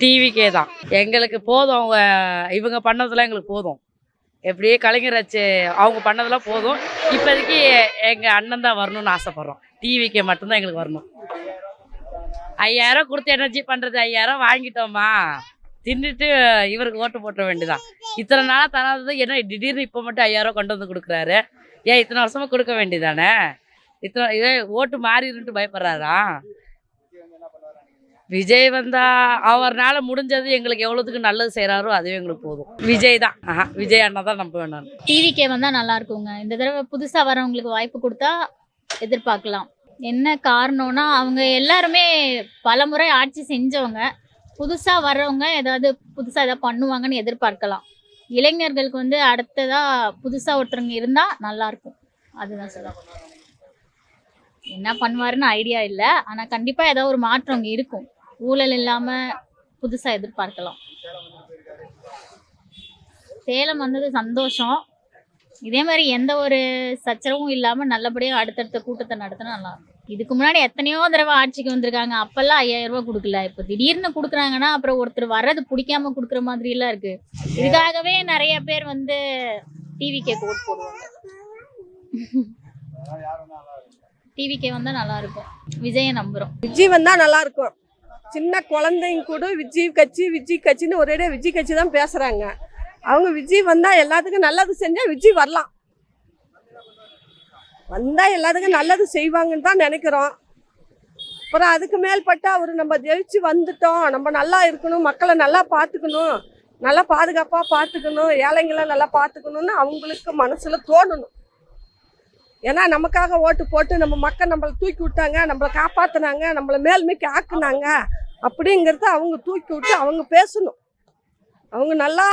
டிவிக்கே தான் எங்களுக்கு போதும் அவங்க இவங்க பண்ணதெல்லாம் எங்களுக்கு போதும். எப்படியே கலைஞர் ஆச்சு அவங்க பண்ணதெல்லாம் போதும். இப்போதைக்கு எங்கள் அண்ணன் தான் வரணும்னு ஆசைப்பட்றோம். டிவிக்கே மட்டும்தான் எங்களுக்கு வரணும். ஐயாயிரம் கொடுத்து எனர்ஜி பண்ணுறது ஐயாயிரம் வாங்கிட்டோமா? தின்னுட்டு இவருக்கு ஓட்டு போட்ட வேண்டியதான் இத்தனை நாளாக தராதது என்ன திடீர்னு இப்போ மட்டும் ஐயாயிரம் கொண்டு வந்து கொடுக்குறாரு? ஏன் இத்தனை வருஷமாக கொடுக்க வேண்டியதானே இத்தனை இதே ஓட்டு மாறிடுன்ட்டு பயப்படுறாரா? விஜய் வந்தா அவர்னால முடிஞ்சது எங்களுக்கு எவ்வளோத்துக்கு நல்லது செய்கிறாரோ அதுவே எங்களுக்கு போதும். விஜய் தான். ஆஹா விஜய் அண்ணா தான் நம்ப வேணும் டிவிக்கே வந்தா நல்லா இருக்குங்க. இந்த தடவை புதுசா வரவங்களுக்கு வாய்ப்பு கொடுத்தா எதிர்பார்க்கலாம். என்ன காரணம்னா அவங்க எல்லாருமே பலமுறை ஆட்சி செஞ்சவங்க. புதுசா வர்றவங்க ஏதாவது புதுசா ஏதாவது பண்ணுவாங்கன்னு எதிர்பார்க்கலாம். இளைஞர்களுக்கு வந்து அடுத்ததா புதுசா ஒருத்தருங்க இருந்தா நல்லா இருக்கும். அதுதான் சொல்லுவாங்க என்ன பண்ணுவாருன்னு ஐடியா இல்லை. ஆனால் கண்டிப்பாக ஏதாவது ஒரு மாற்றம் அங்கே இருக்கும். ஊழல் இல்லாம புதுசா எதிர்பார்க்கலாம். சேலம் வந்தது சந்தோஷம். இதே மாதிரி எந்த ஒரு சச்சரவும் இல்லாம நல்லபடியாக அடுத்தடுத்த கூட்டத்தை நடத்தினா நல்லா இருக்கும். இதுக்கு முன்னாடி எத்தனையோ தடவை ஆட்சிக்கு வந்திருக்காங்க. அப்பெல்லாம் ஐயாயிரம் ரூபாய் கொடுக்கல. இப்போ திடீர்னு கொடுக்குறாங்கன்னா அப்புறம் ஒருத்தர் வர்றது பிடிக்காம கொடுக்குற மாதிரி எல்லாம் இருக்கு. இதுக்காகவே நிறைய பேர் வந்து டிவிக்கே ஓட் போடுவாங்க. டிவிக்கே வந்தா நல்லா இருக்கும். விஜயை நம்புறோம். விஜய் வந்தா நல்லா இருக்கும். சின்ன குழந்தைங்க கூட விஜய் கட்சி விஜய் கட்சின்னு ஒரேடியா விஜய் கட்சி தான் பேசுகிறாங்க அவங்க விஜய் வந்தால் எல்லாத்துக்கும் நல்லது செஞ்சால் விஜய் வரலாம். வந்தால் எல்லாத்துக்கும் நல்லது செய்வாங்கன்னு தான் நினைக்கிறோம். அப்புறம் அதுக்கு மேல்பட்டு அவர் நம்ம ஜெயிச்சு வந்துட்டோம். நம்ம நல்லா இருக்கணும் மக்களை நல்லா பார்த்துக்கணும் நல்லா பாதுகாப்பாக பார்த்துக்கணும் ஏழைங்களை நல்லா பார்த்துக்கணும்னு அவங்களுக்கு மனசில் தோணணும். ஏன்னா நமக்காக ஓட்டு போட்டு நம்ம மக்கள் நம்மளை தூக்கி விட்டாங்க நம்மளை காப்பாற்றினாங்க நம்மளை மேல்மைக்கு ஆக்குனாங்க அப்படிங்கிறத அவங்க தூக்கி விட்டு அவங்க பேசணும். அவங்க நல்லா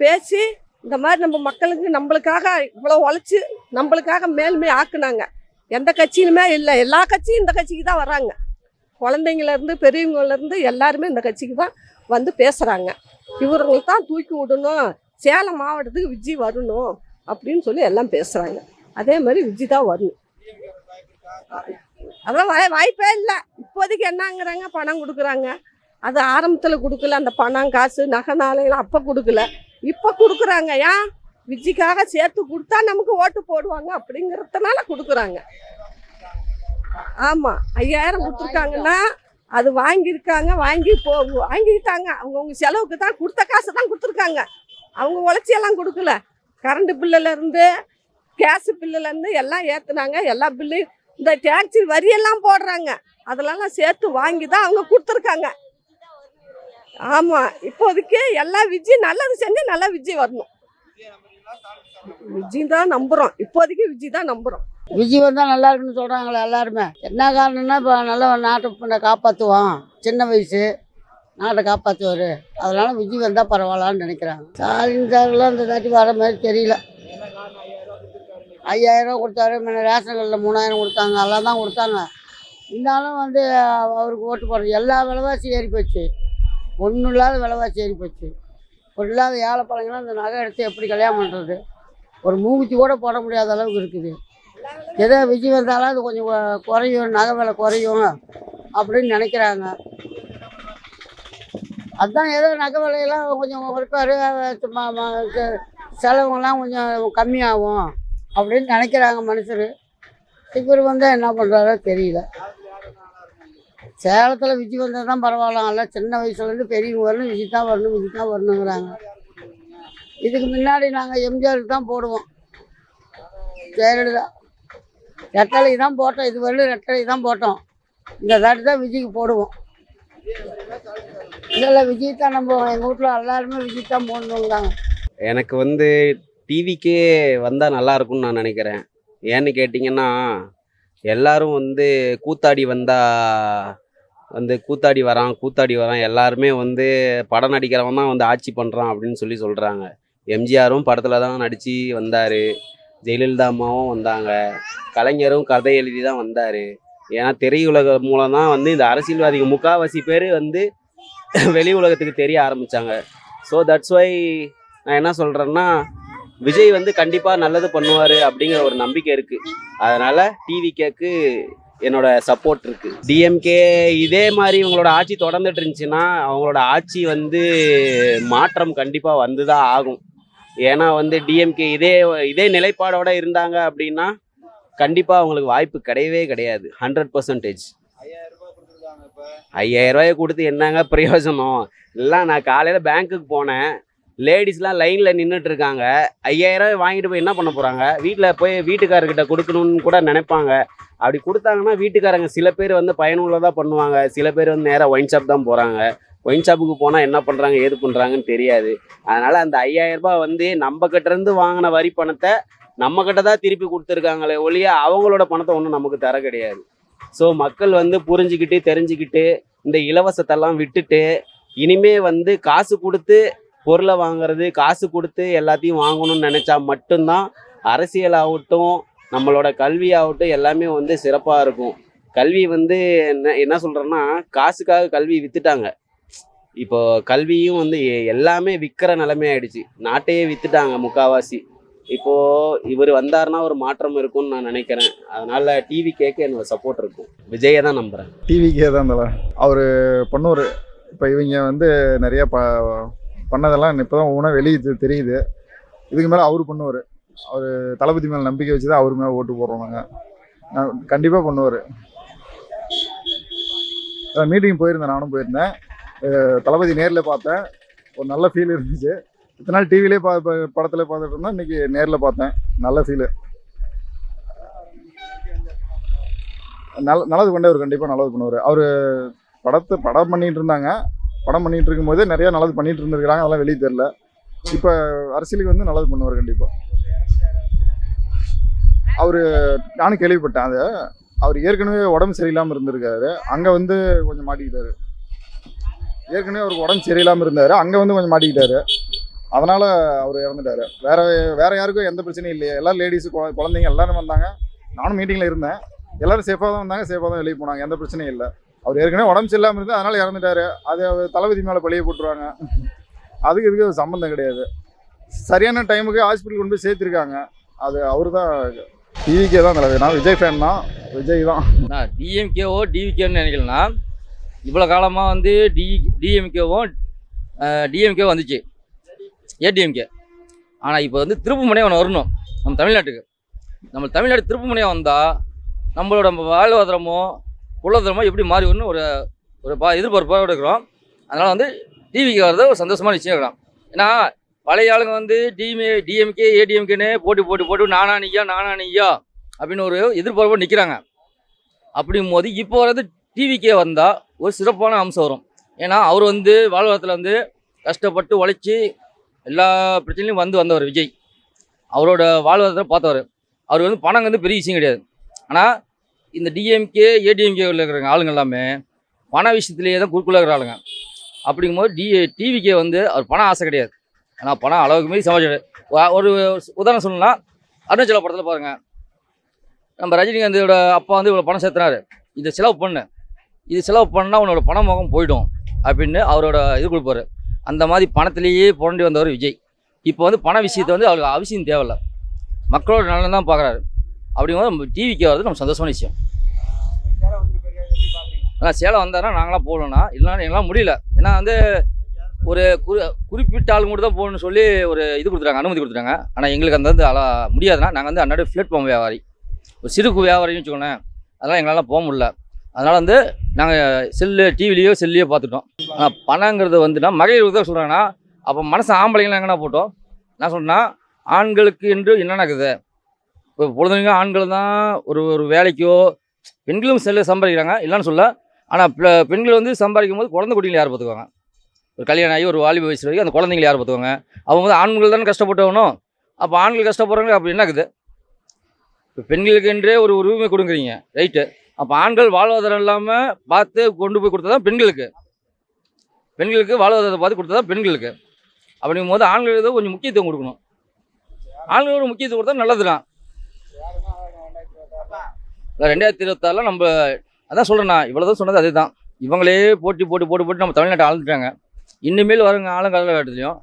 பேசி இந்த மாதிரி நம்ம மக்களுக்கு நம்மளுக்காக இவ்வளோ உழைச்சி நம்மளுக்காக மேல்மை ஆக்குனாங்க. எந்த கட்சியிலுமே இல்லை. எல்லா கட்சியும் இந்த கட்சிக்கு தான் வராங்க. குழந்தைங்கள்லேருந்து பெரியவங்கள்லேருந்து எல்லாருமே இந்த கட்சிக்கு தான் வந்து பேசுகிறாங்க இவர்களுக்கு தான் தூக்கி விடணும். சேலம் மாவட்டத்துக்கு விஜய் வரணும் அப்படின்னு சொல்லி எல்லாம் பேசுகிறாங்க அதே மாதிரி விஜி தான் வரணும் அதான் வாய்ப்பே இல்லை. இப்போதைக்கு என்னங்கிறாங்க பணம் கொடுக்குறாங்க. அது ஆரம்பத்தில் கொடுக்கல அந்த பணம் காசு நகை நாளையெல்லாம் அப்போ கொடுக்கல. இப்போ கொடுக்குறாங்க. ஏன்? விஜிக்காக சேர்த்து கொடுத்தா நமக்கு ஓட்டு போடுவாங்க அப்படிங்கிறதுனால கொடுக்குறாங்க. ஆமாம் ஐயாயிரம் கொடுத்துருக்காங்கன்னா அது வாங்கியிருக்காங்க வாங்கி போ வாங்கிட்டாங்க அவங்கவுங்க செலவுக்கு தான் கொடுத்த காசை தான் கொடுத்துருக்காங்க. அவங்க உழைச்சியெல்லாம் கொடுக்கல. கரண்ட் பில்லுலேருந்து கேஸ் பில்லுலேருந்து எல்லாம் ஏற்றுனாங்க எல்லா பில்லு இந்த டேக்ஸி வரியெல்லாம் போடுறாங்க. அதெல்லாம் சேர்த்து வாங்கி தான் அவங்க கொடுத்துருக்காங்க. ஆமாம் இப்போதைக்கு எல்லா விஜய் நல்லது செஞ்சு நல்லா விஜய் வரணும். விஜய் தான் நம்புகிறோம் இப்போதைக்கு விஜய் தான் நம்புகிறோம் விஜய் வந்தால் நல்லா இருக்குன்னு சொல்கிறாங்களே எல்லாருமே. என்ன காரணம்னா இப்போ நல்லா நாட்டை பண்ண காப்பாற்றுவோம் சின்ன வயசு நாட்டை காப்பாற்றுவார் அதனால விஜய் வந்தால் பரவாயில்லன்னு நினைக்கிறாங்க. ஸ்டாலின் சார்லாம் இந்த தாட்டி வர மாதிரி தெரியல. ஐயாயிரம் கொடுத்தாரு முன்ன ரேஷன் கடையில் மூணாயிரம் கொடுத்தாங்க எல்லாம் தான் கொடுத்தாங்க. இருந்தாலும் வந்து அவருக்கு ஓட்டு போடுறது எல்லா விலைவாசி ஏறி போச்சு. ஒன்றும் இல்லாத விலைவாசி ஏறி போச்சு. ஒரு இல்லாத ஏழை பழங்கள்லாம் இந்த நகை எடுத்து எப்படி கல்யாணம் பண்ணுறது ஒரு மூக்குத்தி கூட போட முடியாத அளவுக்கு இருக்குது. ஏதோ விஜய் வந்தாலும் அது கொஞ்சம் குறையும் நகை விலை குறையும் அப்படின்னு நினைக்கிறாங்க. அதுதான் ஏதோ நகை விலையெல்லாம் கொஞ்சம் இருப்பார் செலவுங்கள்லாம் செலவுங்கெல்லாம் கொஞ்சம் கம்மியாகும். அப்படின்னு நினைக்கிறாங்க மனுஷர். இவர் வந்தால் என்ன பண்ணுறாரோ தெரியல. சேலத்தில் விஜய் வந்தால் தான் பரவாயில்ல. நல்லா சின்ன வயசுலேருந்து பெரியவங்க வரணும் விஜய் தான் வரணும் விஜய் தான் வரணுங்கிறாங்க. இதுக்கு முன்னாடி நாங்கள் எம்ஜிஆருக்கு தான் போடுவோம். ஜெயலலிதா. ரெட்டலை தான் போட்டோம். இது வரலும் ரெட்டலை தான் போட்டோம். இந்த தாட்டி தான் விஜய்க்கு போடுவோம். இதெல்லாம் விஜய் தான் நம்ம எங்கள் வீட்டில் எல்லாருமே விஜய் தான் போடணுங்கிறாங்க எனக்கு வந்து டிவிக்கே வந்தால் நல்லா இருக்கும்னு நான் நினைக்கிறேன். ஏன்னு கேட்டிங்கன்னா எல்லாரும் வந்து கூத்தாடி வந்தா வந்து கூத்தாடி வரான் கூத்தாடி வரான். எல்லாருமே வந்து படம் நடிக்கிறவன் தான் வந்து ஆட்சி பண்ணுறான் அப்படின்னு சொல்லி சொல்கிறாங்க எம்ஜிஆரும் படத்தில் தான் நடித்து வந்தார். ஜெயலலிதா அம்மாவும் வந்தாங்க. கலைஞரும் கதை எழுதி தான் வந்தார். ஏன்னா திரையுலக மூலம் தான் வந்து இந்த அரசியல்வாதிகள் முக்காவாசி பேர் வந்து வெளி உலகத்துக்கு தெரிய ஆரம்பித்தாங்க ஸோ தட்ஸ் ஒய் நான் என்ன சொல்கிறேன்னா விஜய் வந்து கண்டிப்பாக நல்லது பண்ணுவார் அப்படிங்கிற ஒரு நம்பிக்கை இருக்குது அதனால் டிவி கேக்கு என்னோட சப்போர்ட் இருக்கு. டிஎம்கே இதே மாதிரி இவங்களோட ஆட்சி தொடர்ந்துட்டு இருந்துச்சுன்னா அவங்களோட ஆட்சி வந்து மாற்றம் கண்டிப்பாக வந்து தான் ஆகும். ஏன்னா வந்து டிஎம்கே இதே இதே நிலைப்பாடோட இருந்தாங்க அப்படின்னா கண்டிப்பாக அவங்களுக்கு வாய்ப்பு கிடையவே கிடையாது. ஹண்ட்ரட் பர்சன்டேஜ் ஐயாயிரம் ரூபாயை கொடுத்து என்னங்க பிரயோஜனம்? இல்லை நான் காலையில் பேங்க்குக்கு போனேன். லேடிஸ்லாம் லைனில் நின்றுட்டு இருக்காங்க ஐயாயிரம் வாங்கிட்டு போய் என்ன பண்ண போகிறாங்க வீட்டில் போய் வீட்டுக்காரர்கிட்ட கொடுக்கணும்னு கூட நினைப்பாங்க. அப்படி கொடுத்தாங்கன்னா வீட்டுக்காரங்க சில பேர் வந்து பயனுள்ளதாக பண்ணுவாங்க. சில பேர் வந்து நேராக ஒயின் ஷாப் தான் போகிறாங்க ஒயின் ஷாப்புக்கு போனால் என்ன பண்ணுறாங்க ஏது பண்ணுறாங்கன்னு தெரியாது. அதனால் அந்த ஐயாயிரரூபா வந்து நம்ம கிட்டேருந்து வாங்கின வரி பணத்தை நம்ம கிட்ட தான் திருப்பி கொடுத்துருக்காங்களே ஒழிய அவங்களோட பணத்தை ஒன்றும் நமக்கு தர கிடையாது. ஸோ மக்கள் வந்து புரிஞ்சுக்கிட்டு தெரிஞ்சுக்கிட்டு இந்த இலவசத்தெல்லாம் விட்டுட்டு இனிமே வந்து காசு கொடுத்து பொருளை வாங்குறது காசு கொடுத்து எல்லாத்தையும் வாங்கணும்னு நினச்சா மட்டும்தான் அரசியல் ஆகட்டும் நம்மளோட கல்வி ஆகட்டும் எல்லாமே வந்து சிறப்பாக இருக்கும். கல்வி வந்து என்ன என்ன சொல்கிறேன்னா காசுக்காக கல்வி வித்துட்டாங்க. இப்போ கல்வியும் வந்து எ- எல்லாமே விற்கிற நிலைமை ஆயிடுச்சு. நாட்டையே வித்துட்டாங்க முக்காவாசி. இப்போ இவர் வந்தாருன்னா ஒரு மாற்றம் இருக்கும்னு நான் நினைக்கிறேன். அதனால டிவி கேட்க என்னோட சப்போர்ட் இருக்கும். விஜயை தான் நம்புறேன். டிவிக்கே தான் அவர் பண்ணுவார் இப்போ இவங்க வந்து நிறைய ப பண்ணதெல்லாம் இப்போ தான் ஒவ்வொன்றா வெளியே தெரியுது. இதுக்கு மேலே அவர் பண்ணுவார். அவர் தளபதி மேலே நம்பிக்கை வச்சு தான் அவர் மேலே ஓட்டு போடுறோம் நாங்கள் கண்டிப்பாக பண்ணுவார். மீட்டிங் போயிருந்தேன் நானும் போயிருந்தேன். தளபதி நேரில் பார்த்தேன். ஒரு நல்ல ஃபீல் இருந்துச்சு. இத்தனை நாள் டிவிலே பா படத்தில் பார்த்துட்டு இருந்தேன் இன்னைக்கு நேரில் பார்த்தேன். நல்ல ஃபீலு நல்ல நல்லது பண்ணவர் கண்டிப்பாக நல்லது பண்ணுவார். அவர் படத்தை படம் பண்ணிகிட்டு இருந்தாங்க. படம் பண்ணிகிட்டு இருக்கும்போது நிறைய நல்லது பண்ணிகிட்டு இருந்திருக்கிறாங்க அதெல்லாம் வெளியே தெரில இப்போ அரசியலுக்கு வந்து நல்லது பண்ணுவார் கண்டிப்பாக அவர் நானும் கேள்விப்பட்டேன் அதை. அவர் ஏற்கனவே உடம்பு சரியில்லாமல் இருந்திருக்காரு. அங்கே வந்து கொஞ்சம் மாட்டிக்கிட்டாரு. ஏற்கனவே அவருக்கு உடம்பு சரியில்லாமல் இருந்தார். அங்கே வந்து கொஞ்சம் மாட்டிக்கிட்டாரு. அதனால் அவர் இறந்துட்டாரு. வேறு வேறு யாருக்கும் எந்த பிரச்சனையும் இல்லையா. எல்லாரும் லேடிஸு குழந்தைங்க எல்லோரும் வந்தாங்க. நானும் மீட்டிங்கில் இருந்தேன். எல்லாரும் சேஃபாக தான் வந்தாங்க. சேஃபாக தான் வெளியே போனாங்க. எந்த பிரச்சனையும் இல்லை. அவர் ஏற்கனவே உடம்பு சரியில்லாமல் இருந்து அதனால இறந்துட்டாரு. அது அவர் தளபதி மேலே பழிய போட்டுருவாங்க. அதுக்கு இதுக்கு சம்மந்தம் கிடையாது. சரியான டைமுக்கு ஹாஸ்பிட்டல் கொண்டு போய் சேர்த்துருக்காங்க. அது அவர் தான் டிவிகே தான் தலைவர். நான் விஜய் ஃபேன் தான். விஜய் தான். நான் டிஎம்கேவோ டிவிகேன்னு நினைக்கலன்னா இவ்வளோ காலமாக வந்து டி டிஎம்கேவும் டிஎம்கே வந்துச்சு. ஏடிஎம்கே ஆனால் இப்போ வந்து திருப்புமுனையாக ஒன்று வரணும். நம்ம தமிழ்நாட்டுக்கு. நம்ம தமிழ்நாடு திருப்பு முனையாக வந்தால் நம்மளோட வாழ்வாதாரமோ பொருளாதாரமாக எப்படி மாறி வரணும் ஒரு ஒரு பா எதிர்பார்ப்பாக இருக்கிறோம். அதனால் வந்து டிவிக்கு வர்றது ஒரு சந்தோஷமான விஷயம் இருக்கலாம் ஏன்னா பழைய ஆளுங்க வந்து டிஎம்ஏ டிஎம்கே ஏடிஎம்கேன்னு போட்டி போட்டு போட்டு நானா நீயா நானா நீயா அப்படின்னு ஒரு எதிர்பார்ப்போடு நிற்கிறாங்க அப்படிங்கும் போது இப்போ வர்றது டிவிக்கே வந்தால் ஒரு சிறப்பான அம்சம் வரும். ஏன்னா அவர் வந்து வாழ்வாரத்தில் வந்து கஷ்டப்பட்டு உழைச்சி எல்லா பிரச்சனையும் வந்து வந்தவர் விஜய். அவரோட வாழ்வாதாரத்தை பார்த்தவர். அவர் வந்து பணம் வந்து பெரிய விஷயம் கிடையாது. ஆனால் இந்த டிஎம்கே ஏடிஎம்கேவில் இருக்கிற ஆளுங்க எல்லாமே பண விஷயத்துலேயே தான் குறுக்குள்ள இருக்கிற ஆளுங்க. அப்படிங்கும்போது டி டிவிக்கே வந்து அவர் பணம் ஆசை கிடையாது. ஆனால் பணம் அளவுக்கு மீறி சமாளிச்சாரு ஒரு உதாரணம் சொல்லணும்னா அருணாச்சல படத்தில் பாருங்கள் நம்ம ரஜினிகாந்தோட அப்பா வந்து இவ்வளோ பணம் சேர்த்துனாரு இதை செலவு பண்ணு. இது செலவு பண்ணால் உன்னோட பண முகம் போயிடும் அப்படின்னு அவரோட இது கொடுப்பாரு. அந்த மாதிரி பணத்திலேயே புரண்டி வந்தவர் விஜய். இப்போ வந்து பண விஷயத்தை வந்து அவருக்கு அவசியம் தேவையில்ல. மக்களோட நலன் தான் பார்க்குறாரு அப்படிங்கும்போது நம்ம டிவிக்கு வர்றது நம்ம சந்தோஷமான விஷயம். ஆனால் சேலம் வந்தாருன்னா நாங்களாம் போகலன்னா இல்லைன்னா எங்களால் முடியல. ஏன்னா வந்து ஒரு குறி குறிப்பிட்ட ஆள் மட்டும் தான் போகணும்னு சொல்லி ஒரு இது கொடுத்துறாங்க அனுமதி கொடுத்துருக்காங்க ஆனால் எங்களுக்கு அந்த வந்து அலா முடியாதுன்னா நாங்கள் வந்து அன்னாடி பிளாட்ஃபார்ம் வியாபாரி. ஒரு சிறு வியாபாரின்னு வச்சுக்கோங்களேன். அதெல்லாம் எங்களால் போக முடியல. அதனால் வந்து நாங்கள் செல்லு டிவிலேயோ செல்லையோ பார்த்துட்டோம். ஆனால் பணங்கிறது வந்துன்னா மகளிருக்கு தான் சொல்கிறாங்கன்னா அப்போ மனசு ஆம்பளைங்களாம் எங்கன்னா போட்டோம். நான் சொன்னால் ஆண்களுக்கு என்று என்னென்ன இருக்குது இப்போ பொழுதுங்க ஆண்கள் தான் ஒரு ஒரு வேலைக்கோ பெண்களும் செல்ல சம்பாதிக்கிறாங்க இல்லைன்னு சொல்ல. ஆனால் பெண்கள் வந்து சம்பாதிக்கும் போது குழந்தை குட்டிங்களை யார் பார்த்துக்குவாங்க? ஒரு கல்யாணம் ஆகி ஒரு வாலிப வயசு வரைக்கும் அந்த குழந்தைங்களை யார் பார்த்துக்குவாங்க? அவங்க வந்து ஆண்கள் தானே கஷ்டப்பட்டவனும் அப்போ ஆண்கள் கஷ்டப்படுறாங்க அப்படி என்ன இருக்குது இப்போ பெண்களுக்கென்றே ஒரு உரிமை கொடுக்குறீங்க ரைட்டு அப்போ ஆண்கள் வாழ்வாதாரம் இல்லாமல் பார்த்து கொண்டு போய் கொடுத்தா தான் பெண்களுக்கு. பெண்களுக்கு வாழ்வாதாரத்தை பார்த்து கொடுத்தா தான் பெண்களுக்கு. அப்படிங்கும் போது ஆண்களுக்கு கொஞ்சம் முக்கியத்துவம் கொடுக்கணும். ஆண்களோட முக்கியத்துவம் கொடுத்தா நல்லது தான் ரெண்டாயிரத்தி இருபத்தாறில் நம்ம அதான் சொல்கிறேண்ணா இவ்வளோ தான் சொன்னது அதே தான் இவங்களே போட்டி போட்டு போட்டு போட்டு நம்ம தமிழ்நாட்டை ஆழ்ந்துட்டாங்க இனிமேல் வரவங்க ஆளுங்காலகட்டத்துலையும்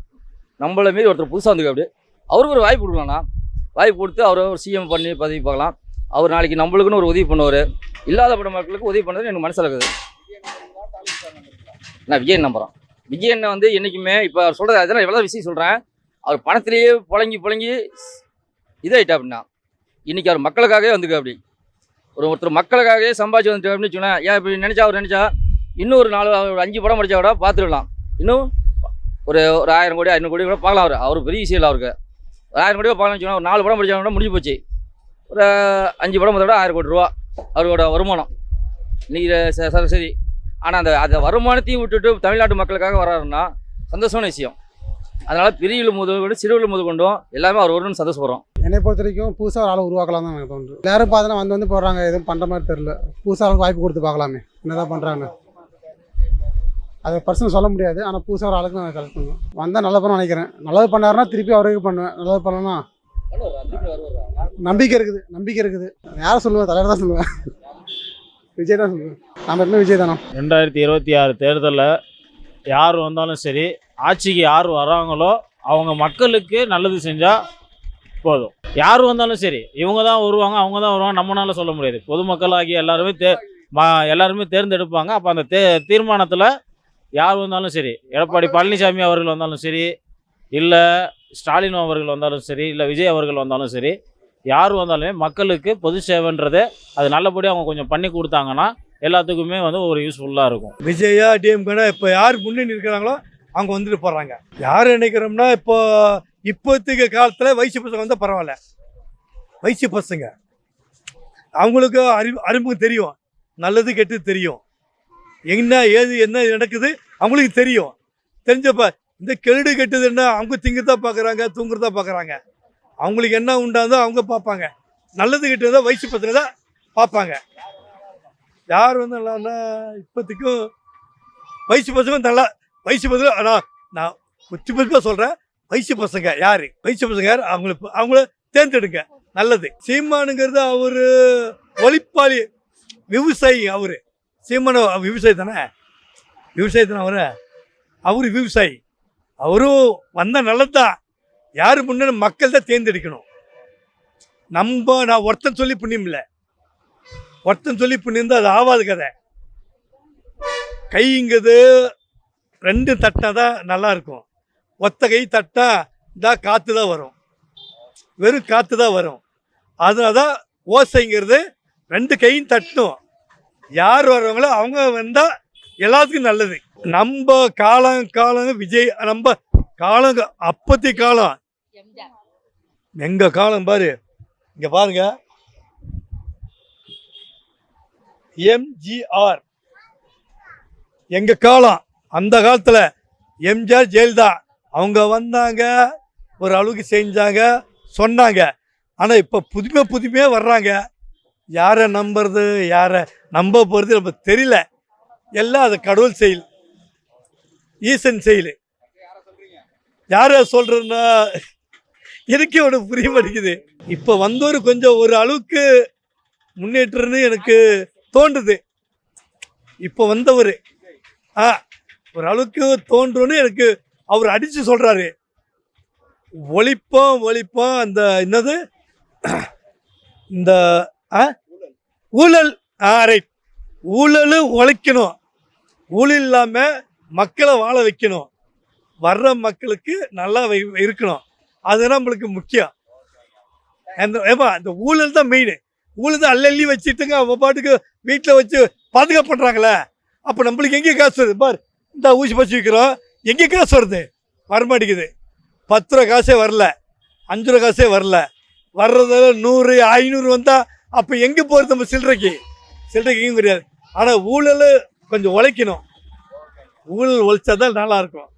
நம்மள மாரி ஒருத்தர் புதுசாக வந்து அப்படி அவருக்கு ஒரு வாய்ப்பு கொடுக்கலாம்ண்ணா. வாய்ப்பு கொடுத்து அவர் ஒரு சிஎம் பண்ணி பதவி பார்க்கலாம். அவர் நாளைக்கு நம்மளுக்குன்னு ஒரு உதவி பண்ணுவார். இல்லாதப்பட்ட மக்களுக்கு உதவி பண்ணுறது எனக்கு மனசில் இருக்குது நான் விஜய் நம்புகிறோம் விஜய் வந்து என்றைக்குமே இப்போ அவர் சொல்கிறது அதெல்லாம் எவ்வளோ விஷயம் சொல்கிறேன் அவர் பணத்திலேயே புழங்கி புழங்கி இதாயிட்டா அப்படின்னா இன்றைக்கி அவர் மக்களுக்காகவே வந்துக்கு அப்படி. ஒரு ஒருத்தர் மக்களுக்காகவே சம்பாதிச்சு வந்துட்டு அப்படின்னு சொன்னேன் ஏன் இப்படி நினச்சா அவர் நினச்சா இன்னும் ஒரு நாலு ஒரு அஞ்சு படம் படித்தா கூட பார்த்துடலாம். இன்னும் ஒரு ஒரு ஆயிரம் கோடி ஐநூறு கோடி கூட பார்க்கலாம் அவர். அவர் பெரிய விஷயம் இல்லை அவருக்கு. ஒரு ஆயிரம் கோடி பார்க்கலாம்னு சொன்னால் ஒரு நாலு படம் படித்தா கூட முடிஞ்சு போச்சு. ஒரு அஞ்சு படம் பார்த்தா ஆயிரம் கோடி ரூபா அவரோட வருமானம். இன்னைக்கு ச- சராசரி ஆனால் அந்த அந்த வருமானத்தையும் விட்டுட்டு தமிழ்நாட்டு மக்களுக்காக வர்றாருன்னா சந்தோஷமான விஷயம். அதனால் பெரியவில் முதல் கொண்டு சிறுவில் முதல் கொண்டும் எல்லாமே அவர் வரணும்னு சந்தோஷப்படுறோம். என்னை பொறுத்த வரைக்கும் புதுசாக ஒரு ஆளை உருவாக்கலாம் தான் எனக்கு தோணுது. எல்லாரும் பார்த்தோன்னா வந்து வந்து போடுறாங்க எதுவும் பண்ணுற மாதிரி தெரில புதுசாக ஆளுக்கு வாய்ப்பு கொடுத்து பார்க்கலாமே. என்னதான் பண்ணுறாங்க அதை பர்சன் சொல்ல முடியாது ஆனால் புதுசாக ஒரு ஆளுக்கு நான் கலெக்ட் பண்ணுவேன் வந்தால் நல்ல பண்ண நினைக்கிறேன். நல்லது பண்ணாருன்னா திருப்பி அவருக்கு பண்ணுவேன். நல்லது பண்ணலன்னா நம்பிக்கை இருக்குது நம்பிக்கை இருக்குது. யாரை சொல்லுவேன்? தலைவர் தான் சொல்லுவேன். விஜய் தான் சொல்லுவேன். நம்ம எப்பவுமே விஜய் தானோ? ரெண்டாயிரத்தி இருபத்தி ஆறு தேர்தலில் யார் வந்தாலும் சரி ஆட்சிக்கு யார் வராங்களோ அவங்க மக்களுக்கு நல்லது செஞ்சால் போதும். யார் வந்தாலும் சரி இவங்க தான் வருவாங்க அவங்க தான் வருவாங்க நம்மளால சொல்ல முடியாது. பொதுமக்கள் ஆகிய எல்லாருமே தே எல்லாருமே தேர்ந்தெடுப்பாங்க. அப்போ அந்த தே தீர்மானத்தில் யார் வந்தாலும் சரி எடப்பாடி பழனிசாமி அவர்கள் வந்தாலும் சரி இல்லை ஸ்டாலின் அவர்கள் வந்தாலும் சரி இல்லை விஜய் அவர்கள் வந்தாலும் சரி யார் வந்தாலுமே மக்களுக்கு பொது சேவைன்றது அது நல்லபடியாக அவங்க கொஞ்சம் பண்ணி கொடுத்தாங்கன்னா எல்லாத்துக்குமே வந்து ஒரு யூஸ்ஃபுல்லாக இருக்கும். விஜயா டிஎம்கேனா இப்போ யார் முன்னணி இருக்கிறாங்களோ அவங்க வந்துட்டு போகிறாங்க யார் நினைக்கிறோம்னா இப்போ இப்போதைக்கு காலத்தில் வயசு பசங்க வந்தால் பரவாயில்ல. வயசு பசங்க அவங்களுக்கு அறிவு அறிமுகம் தெரியும். நல்லது கெட்டது தெரியும். என்ன ஏது என்ன நடக்குது அவங்களுக்கு தெரியும். தெரிஞ்சப்ப இந்த கெடுடு கெட்டது என்ன அவங்க திங்கிறதா பார்க்குறாங்க தூங்குறதா பார்க்குறாங்க அவங்களுக்கு என்ன உண்டாந்தோ அவங்க பார்ப்பாங்க நல்லது கெட்டதோ வயசு பசங்க தான் பார்ப்பாங்க யார் வந்து நல்லான்னா இப்போதைக்கும் வயசு பசங்க நல்லா வயசு பசங்க ஆனால் நான் குச்சி பசங்க சொல்கிறேன் வயசு பசங்க யார்? வயசு பசங்க யார்? அவங்கள அவங்கள தேர்ந்தெடுங்க. நல்லது. சீமானுங்கிறது அவர் ஒளிப்பாளி விவசாயி அவர். சீமான விவசாயி தானே? விவசாயி தானே அவர்? அவர் விவசாயி. அவரும் வந்தால் நல்லதுதான் யார் முன்னாடி மக்கள் தான் தேர்ந்தெடுக்கணும்? நம்ம நான் ஒருத்தன் சொல்லி புண்ணியம் இல்லை. ஒருத்தன் சொல்லி புண்ணியம் அது ஆகாது கதை. கைங்கிறது ரெண்டு தட்டினா தான் நல்லா இருக்கும். ஒத்த கை தட்டா இந்த காற்று தான் வரும். வெறும் காற்று தான் வரும். அதனால தான் ஓசைங்கிறது ரெண்டு கையும் தட்டும். யார் வர்றவங்களோ அவங்க வந்தால் எல்லாத்துக்கும் நல்லது. நம்ம காலம் காலம் விஜய் நம்ம காலம் அப்பத்தி காலம். எங்க காலம் பாரு. இங்க பாருங்க. எம்ஜிஆர் எங்க காலம்? அந்த காலத்தில் எம்ஜிஆர் ஜெயலலிதா. அவங்க வந்தாங்க ஒரு அளவுக்கு செஞ்சாங்க சொன்னாங்க. ஆனால் இப்போ புதுமை புதுமையாக வர்றாங்க. யாரை நம்புறது யாரை நம்ப போகிறது நம்ம தெரியல. எல்லாம் அது கடவுள் செயல். ஈசன் செயல். யாரை சொல்றேன்னா எனக்கே ஒன்று புரிய மாட்டேங்குது. இப்போ வந்தவர் கொஞ்சம் ஒரு அளவுக்கு முன்னேற்றம்னு எனக்கு தோன்றுது. இப்போ வந்தவர். ஆ ஒரு அளவுக்கு தோன்றுன்னு எனக்கு அவர் அடித்து சொல்கிறாரு ஒழிப்போம் ஒழிப்போம் அந்த என்னது? இந்த ஆ? ஊழல். ஆ ரைட் ஊழல் ஒழிக்கணும். ஊழல் இல்லாமல் மக்களை வாழ வைக்கணும். வர்ற மக்களுக்கு நல்லா வை- இருக்கணும். அது நம்மளுக்கு முக்கியம். அந்த ஏப்பா அந்த ஊழல் தான் மெயின் ஊழல் தான் அள்ளி வச்சுட்டுங்க அவங்க பாட்டுக்கு வீட்டில் வச்சு பாதுகாப்பு பண்ணுறாங்களே அப்போ நம்மளுக்கு எங்கேயும் காசு வருது? பார் இந்த ஊசி பச்சு விற்கிறோம் எங்கே காசு வருது வரமாட்டேங்குது. பத்து ரூபா காசே வரல. அஞ்சு ரூபா காசே வரல. வர்றதில் நூறு ஐநூறு வந்தால் அப்போ எங்கே போகிறது நம்ம சில்லறைக்கு? சில்லறைக்கு எங்கேயும் கிடையாது ஆனால் ஊழல் கொஞ்சம் உழைக்கணும். ஊழல் உழைச்சா தான் நல்லாயிருக்கும்